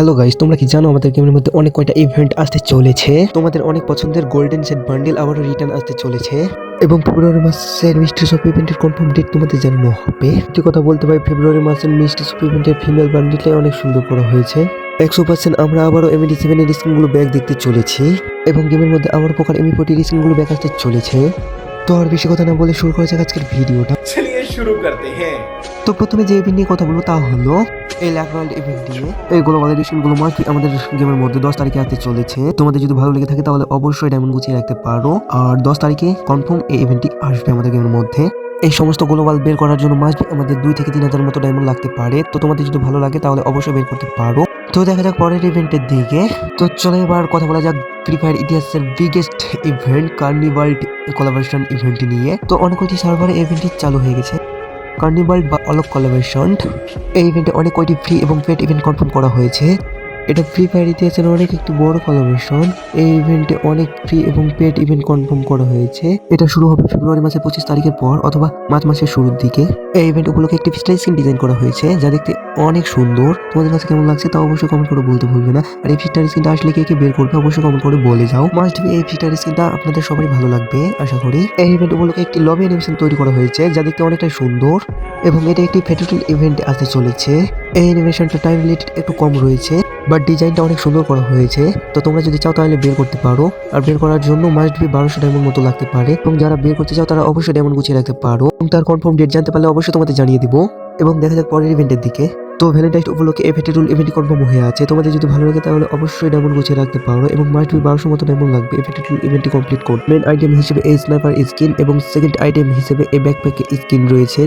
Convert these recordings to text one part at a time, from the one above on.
Hello guys তোমরা কি জানো আমাদের গেমের মধ্যে অনেক কয়টা ইভেন্ট আসতে চলেছে? তোমাদের অনেক পছন্দের গোল্ডেন সেট বান্ডেল আবারও রিটার্ন আসতে চলেছে। এবং ফেব্রুয়ারি মাসের মিস্ট্রি অফ ইভেন্টের কনফার্ম ডেট তোমাদের জানানো হবে। একটি কথা বলতে পারি ফেব্রুয়ারি মাসের মিস্ট্রি অফ ইভেন্টের ফিমেল বান্ডেলটাই অনেক সুন্দর করা হয়েছে। একশো পার্সেন্ট আমরা আবারও এমএডি সেভেনের স্ক্রিনগুলো ব্যাগ দেখতে চলেছি। এবং গেমের মধ্যে আবার প্রকার এমি ফোর্টির স্ক্রিনগুলো ব্যাগ আসতে চলেছে। তো আর বেশি কথা না বলে শুরু করা যাক আজকের ভিডিওটা। শুরু করতে হ্যাঁ। তো প্রথমে যে ইভেন্ট নিয়ে কথা বলব তা হলো এই ল্যাক ওয়ার্ল্ড ইভেন্ট নিয়ে। এই গ্লোবাল এডিশনগুলো মাত্র আমাদের গেমের মধ্যে দশ তারিখে আসতে চলেছে। তোমাদের যদি ভালো লেগে থাকে তাহলে অবশ্যই ডায়মন্ড গুছিয়ে রাখতে পারো। আর দশ তারিখে কনফার্ম এই ইভেন্টটি আসবে আমাদের গেমের মধ্যে। এই সমস্ত গ্লোবাল বের করার জন্য মাস আমাদের দুই থেকে তিন হাজার মতো ডায়মন্ড লাগতে পারে। তো তোমাদের যদি ভালো লাগে তাহলে অবশ্যই বের করতে পারো। তো দেখা যাক পরের ইভেন্টের দিকে। তো চলে এবার কথা বলা যাক ফ্রি ফায়ার ইতিহাসের বিগেস্ট ইভেন্ট কার্নিভাল কোলাবোরেশন ইভেন্টটি নিয়ে। তো অনেক কয়টি সার্ভারে ইভেন্টটি চালু হয়ে গেছে। কার্নিভাল বা অলক কোলাবোরেশন এই ইভেন্টে অনেক কয়টি ফ্রি এবং পেড ইভেন্ট কনফার্ম করা হয়েছে। এটা ফ্রি ফায়ার ইতিহাসের অনেক একটি বড় কোলাবোরেশন এই ইভেন্টে অনেক ফ্রি এবং পেড ইভেন্ট কনফার্ম করা হয়েছে। এটা শুরু হবে ফেব্রুয়ারি মাসের পঁচিশ তারিখের পর অথবা মার্চ মাসের শুরুর দিকে। এই ইভেন্ট উপলক্ষে একটি ফিস্টার স্ক্রিন ডিজাইন করা হয়েছে, যা দেখতে অনেক সুন্দর। তোমাদের কাছে কেমন লাগছে তা অবশ্যই কমেন্ট করে বলতে ভুলবে না। আর এই ফিস্টার স্ক্রিনটা আসলে কে কে বের করবে অবশ্যই কমেন্ট করে বলে যাও। মাস্ট বি এই ফিস্টার স্ক্রিনটা আপনাদের সবারই ভালো লাগবে, আশা করি। এই ইভেন্ট উপলক্ষে একটি লবি অ্যানিমেশন তৈরি করা হয়েছে, যা দেখতে অনেকটাই সুন্দর। এবং এটা একটি ফেটোটাল ইভেন্ট আসতে চলেছে। এই অ্যানিমেশনটা টাইম রিলেটেড একটু কম রয়েছে বাট ডিজাইনটা অনেক সুন্দর করা হয়েছে। তো তোমরা যদি চাও তাহলে বের করতে পারো। আর বের করার জন্য মাস্ট বি বারোশো ডায়মন্ড মতো লাগতে পারে। এবং যারা বের করতে চাও তারা অবশ্যই ডায়মন্ড গুছিয়ে রাখতে পারো। এবং তার কনফার্ম ডেট জানতে পারলে অবশ্যই তোমাদের জানিয়ে দিব। এবং দেখা যাক পরের ইভেন্টের দিকে। তো ভ্যালেন্টাইন উপলক্ষে এই ফেটেরুল ইভেন্টটি কনফার্ম হয়ে আছে। তোমাদের যদি ভালো লাগে তাহলে অবশ্যই ডায়মন্ড গুছিয়ে রাখতে পারো। এবং মাস্ট বি বারোশো মতো ডায়মন্ড লাগবে এই ফেটেরুল ইভেন্টটি কমপ্লিট করতে। মেন আইটেম হিসেবে এই স্নাইপার স্কিন এবং সেকেন্ড আইটেম হিসেবে এই ব্যাকপ্যাকের স্কিন রয়েছে।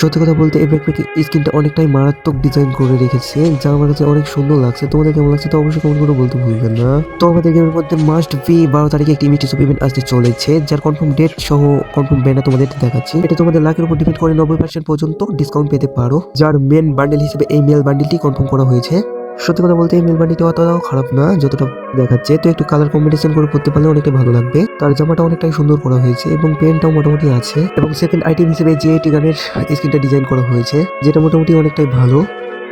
সত্যি কথা বলতে এই ব্যাকপ্যাকে স্কিনটা অনেকটাই মারাত্মক ডিজাইন করে রেখেছে, যা আমার কাছে অনেক সুন্দর লাগছে। তোমাদের কেমন লাগছে তো অবশ্যই কমেন্ট করে বলতে ভুলবেন না। তো আমাদের গেমের মধ্যে মাস্ট বি বারো তারিখে একটি মিষ্টি ইমিটি ইভেন্ট আসতে চলেছে, যার কনফার্ম ডেট সহ কনফার্ম ব্যানার তোমাদের দেখাচ্ছি। এটা তোমাদের লাখের উপর ডিপেন্ড করে নব্বই পার্সেন্ট পর্যন্ত ডিসকাউন্ট পেতে পারো। যার মেন বান্ডেল হিসেবে এই মেল বান্ডেলটি কনফার্ম করা হয়েছে। সত্যি কথা বলতে এই মেলবানিটি অতটাও খারাপ না, যতটা দেখাচ্ছে। তো একটু কালার কম্বিনেশন করে পড়তে পারলে অনেকটা ভালো লাগবে। তার জামাটা অনেকটাই সুন্দর করা হয়েছে এবং পেনটাও মোটামুটি আছে। এবং সেকেন্ড আইটেম হিসেবে যে টিগানের স্ক্রিনটা ডিজাইন করা হয়েছে, যেটা মোটামুটি অনেকটাই ভালো।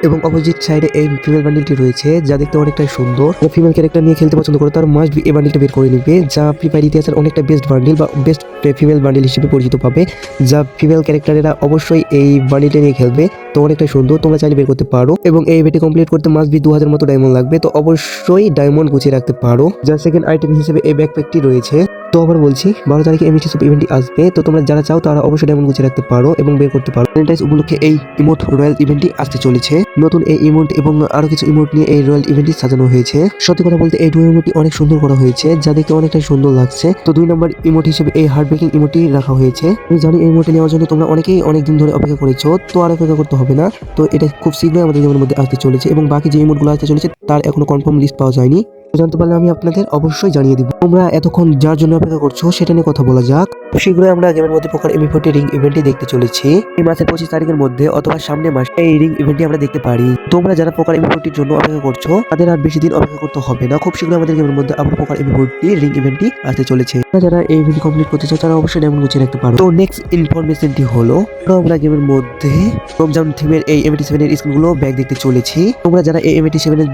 এবং অপোজিট সাইডে এই ফিমেল বান্ডিলটি রয়েছে, যা দেখতে অনেকটাই সুন্দর। ফিমেল ক্যারেক্টার নিয়ে খেলতে পছন্দ করে, তার মাস্ট এই বান্ডিলটা বের করে নিবে, যা ফ্রি ফায়ার ইতিহাসের অনেকটা বেস্ট বান্ডিল বা বেস্ট ফিমেল বান্ডিল হিসেবে পরিচিত পাবে, যা ফিমেল ক্যারেক্টারেরা অবশ্যই এই বান্ডিলটা নিয়ে খেলবে। তো অনেকটাই সুন্দর, তোমরা চাইলে বের করতে পারো। এবং এই ইভেন্টটি কমপ্লিট করতে মাস্ট বি দু হাজার মতো ডায়মন্ড লাগবে, তো অবশ্যই ডায়মন্ড গুছিয়ে রাখতে পারো। যা সেকেন্ড আইটেম হিসেবে এই ব্যাকপ্যাকটি রয়েছে। তো আবার বলছি, বারো তারিখে এমএসি সুপ ইভেন্টটি আসবে। তো তোমরা যারা চাও তারা অবশ্যই ডায়মন্ড গুছিয়ে রাখতে পারো এবং বের করতে পারো। ভ্যালেন্টাইন্স উপলক্ষে এই ইমোট রয়্যাল ইভেন্টটি আসতে চলেছে। নতুন এই ইমোট এবং আরও কিছু ইমোট নিয়ে এই রয়্যাল ইভেন্টটি সাজানো হয়েছে। সত্যি কথা বলতে এই দুই ইমোটটি অনেক সুন্দর করা হয়েছে, যা দেখতে অনেকটাই সুন্দর লাগছে। তো দুই নম্বর ইমোট হিসেবে এই হার্ড ব্রেকিং ইমোটটি রাখা হয়েছে। আমি জানি এই ইমোটটি নেওয়ার জন্য তোমরা অনেকেই অনেক দিন ধরে অপেক্ষা করেছ, তো আর অপেক্ষা করতে হবে না। তো এটা খুব শীঘ্রই আমাদের গেমের মধ্যে আসতে চলেছে এবং বাকি যে ইমোটগুলো আসতে চলেছে, তার এখনও কনফার্ম লিস্ট পাওয়া যায়নি। জানতে পারলে আমি আপনাদের অবশ্যই জানিয়ে দিব। তোমরা এতক্ষণ যার জন্য অপেক্ষা করছ সেটা নিয়ে কথা বলা যাক। শীঘ্রই আমরা গেমের মধ্যে প্রকার এমি ফোর্টি রিং ইভেন্টটি দেখতে চলেছি। এই মাসের পঁচিশ তারিখের মধ্যে অথবা সামনে মাস এই রিং ইভেন্টটি আমরা দেখতে পারি। তোমরা যারা প্রকার এমি ফোর্টির জন্য অপেক্ষা করছ, তাদের আর বেশি দিন অপেক্ষা করতে হবে না। খুব শীঘ্রই আমাদের গেমের মধ্যে আবার প্রকার এমি ফোর্টি রিং ইভেন্টটি আসতে চলেছে। যারা এই ইভেন্ট কমপ্লিট করতে চাও, তারা অবশ্যই ডায়মন্ড গুছিয়ে রাখতে পারো। তো নেক্সট ইনফরমেশনটি হলো আমরা গেমের মধ্যে রমজান থিমের এই এমএটি সেভেনের স্ক্রিনগুলো ব্যাগ দেখতে চলেছি। তোমরা যারা এই এমএটি সেভেনের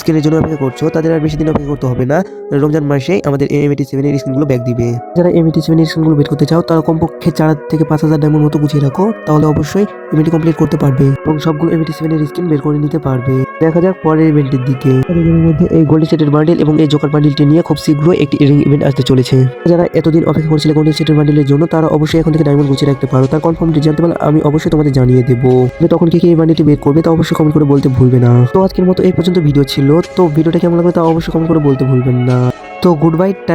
স্ক্রিনের জন্য অপেক্ষা করছ, তাদের আর বেশি দিন অপেক্ষা করতে হবে না। রমজান মাসে আমাদের এমএটি সেভেনের স্ক্রিনগুলো ব্যাক দিবে। যারা এম এমএটি সেভেনের স্ক্রিনগুলো বের করতে চাও, তারা কমপক্ষে চার থেকে পাঁচ হাজার ডায়মন্ড মতো গুছিয়ে রাখো, তাহলে অবশ্যই এম এটি কমপ্লিট করতে পারবে এবং সবগুলো এম এমএটি সেভেনের স্ক্রিন বের করে নিতে পারবে। দেখা যাক পরের ইভেন্টের দিকে। মধ্যে এই গোল্ডেন সেটের বান্ডেল এবং এই জোকার বান্ডেলটি নিয়ে খুব শীঘ্রই একটি রিং ইভেন্ট আসতে চলেছে। যারা এতদিন অপেক্ষা করছিল গোল্ডেন সেটের বান্ডেলের জন্য, তারা অবশ্যই এখন থেকে ডায়মন্ড গুছিয়ে রাখতে পারো। তার কনফার্ম জানতে পারলে আমি অবশ্যই তোমাদের জানিয়ে দেবো। তখন কে কে এই বান্ডেলটি বের করবে, তা অবশ্যই কমেন্ট করে বলতে ভুলবে না। তো আজকের মতো এই পর্যন্ত ভিডিও ছিল। তো ভিডিওটা কেমন লাগল তা অবশ্যই কমেন্ট করে বলতে ভুলবেন না। তো গুড বাই